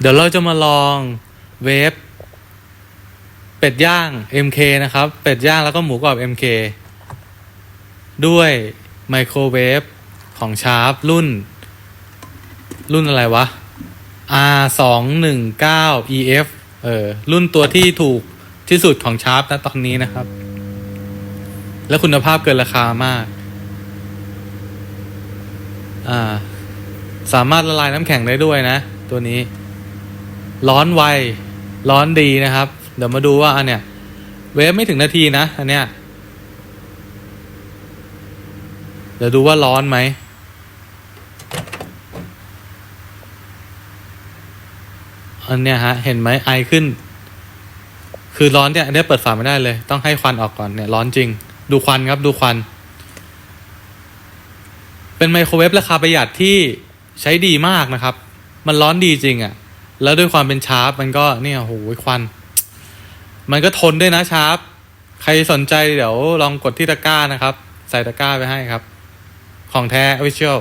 เดี๋ยวเราจะมาลองเวฟเป็ดย่าง MK นะครับ เป็ดย่างแล้วก็หมูกรอบ MK ด้วยไมโครเวฟของชาร์ปรุ่น รุ่นอะไรวะ R สองหนึ่งเก้า EF เออ รุ่นตัวที่ถูกที่สุดของชาร์ปนะตอนนี้นะครับ และคุณภาพเกินราคามาก อ่า สามารถละลายน้ำแข็งได้ด้วยนะ ตัวนี้ ร้อนไว ร้อนดีนะครับ เดี๋ยวมาดูว่าอันเนี้ยเวฟไม่ถึงนาทีนะ อันเนี้ยเดี๋ยวดูว่าร้อนไหมอันเนี้ยฮะ เห็นไหมไอขึ้น คือร้อนเนี่ยอันนี้เปิดฝาไม่ได้เลย ต้องให้ควันออกก่อนเนี่ยร้อนจริง ดูควันครับดูควัน เป็นไมโครเวฟราคาประหยัดที่ใช้ดีมากนะครับ มันร้อนดีจริงอะ่ะ แล้วด้วยความเป็นชาร์ปมันก็เนี่ยโหยควัน มันก็ทนด้วยนะชาร์ปใครสนใจเดี๋ยวลองกดที่ตะกร้านะครับ ใส่ตะกร้าไปให้ครับ ของแท้วิชวล